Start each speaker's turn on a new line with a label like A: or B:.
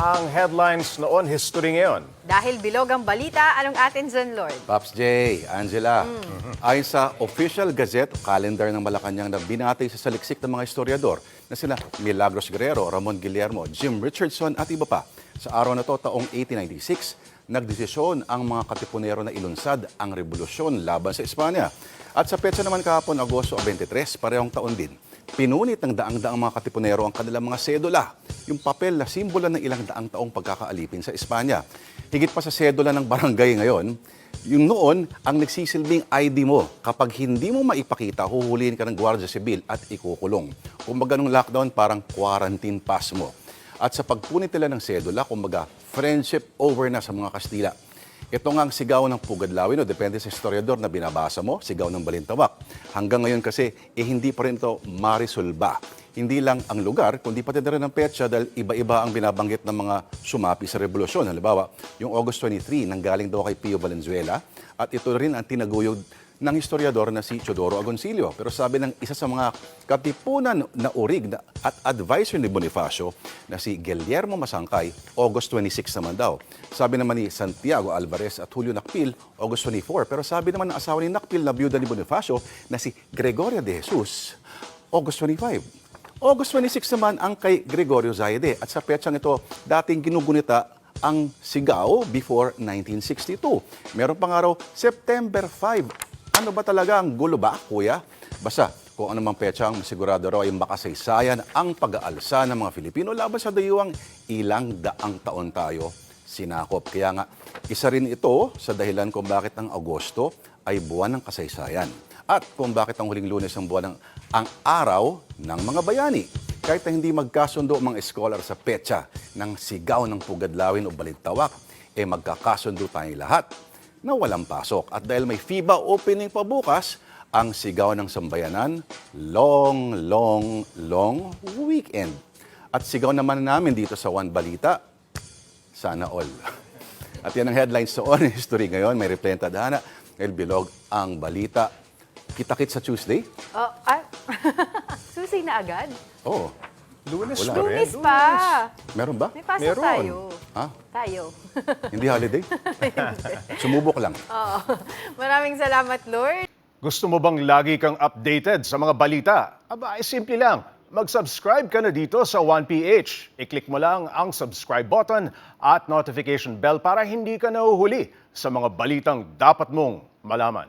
A: ang headlines noon, history ngayon.
B: Dahil bilog ang balita, anong atin dyan, Lord?
C: Pops J, Angela. Ayon sa official gazette, calendar ng Malacanang na binatay sa saliksik ng mga historiador na sila Milagros Guerrero, Ramon Guillermo, Jim Richardson at iba pa. Sa araw na to, taong 1896, nagdesisyon ang mga katipunero na ilunsad ang revolusyon laban sa Espanya. At sa petsa naman kahapon, Agosto 23, parehong taon din, pinunit ng daang-daang mga katipunero ang kanilang mga sedula, yung papel na simbolo ng ilang daang taong pagkakaalipin sa Espanya. Higit pa sa sedula ng barangay ngayon, yung noon, ang nagsisilbing ID mo, kapag hindi mo maipakita, huhulihin ka ng Guardia Civil at ikukulong. Kumbaga nung lockdown, parang quarantine pass mo. At sa pagpunit nila ng sedula, kumbaga, friendship over na sa mga Kastila. Ito nga ang sigaw ng Pugadlawin, no? depende sa historiador na binabasa mo, sigaw ng Balintawak. Hanggang ngayon kasi, eh, hindi pa rin ito marisolba. Hindi lang ang lugar, kundi pati na rin ang petsa dahil iba-iba ang binabanggit ng mga sumapi sa revolusyon. Halimbawa, yung August 23, nanggaling daw kay Pio Valenzuela at ito rin ang tinaguyod ng historiador na si Teodoro Agoncillo. Pero sabi ng isa sa mga katipunan na urig na, at advisor ni Bonifacio na si Guillermo Masangkay, August 26 naman daw. Sabi naman ni Santiago Alvarez at Julio Nakpil, August 24. Pero sabi naman ng asawa ni Nakpil na byuda ni Bonifacio na si Gregoria de Jesus, August 25. August 26 naman ang kay Gregorio Zaide. At sa petsang ito, dating ginugunita ang sigaw before 1962. Meron pang araw, September 5. Ano ba talaga ang gulo ba, kuya? Basta, kung ano mang petsa ang sigurado raw ay makasaysayan ang pag-aalsa ng mga Filipino laban sa dayuang ilang daang taon tayo sinakop. Kaya nga, isa rin ito sa dahilan kung bakit ang Agosto ay buwan ng kasaysayan. At kung bakit ang huling lunes ng buwan ng ang araw ng mga bayani. Kahit na hindi magkasundo ang mga scholar sa petsa ng sigaw ng pugadlawin o balintawak, eh magkakasundo tayong lahat na walang pasok. At dahil may FIBA opening pa bukas, ang sigaw ng sambayanan, long, long, long weekend. At sigaw naman namin dito sa One Balita, sana all. At yan ang headlines sa On History ngayon. May replay ang tadhana. Ngayon bilog ang balita. Kita-kit sa Tuesday?
B: Oh, ah, susi na agad?
C: Oo.
A: Lunes
C: Wala
A: pa rin.
B: Lunes pa.
C: Meron ba?
B: May pasok
A: Meron.
B: tayo.
C: Ha?
B: Tayo.
C: Hindi holiday? Sumubok lang.
B: Oo. Maraming salamat, Lord.
A: Gusto mo bang lagi kang updated sa mga balita? Aba, ay simple lang. Mag-subscribe ka na dito sa 1PH. I-click mo lang ang subscribe button at notification bell para hindi ka nahuhuli sa mga balitang dapat mong malaman.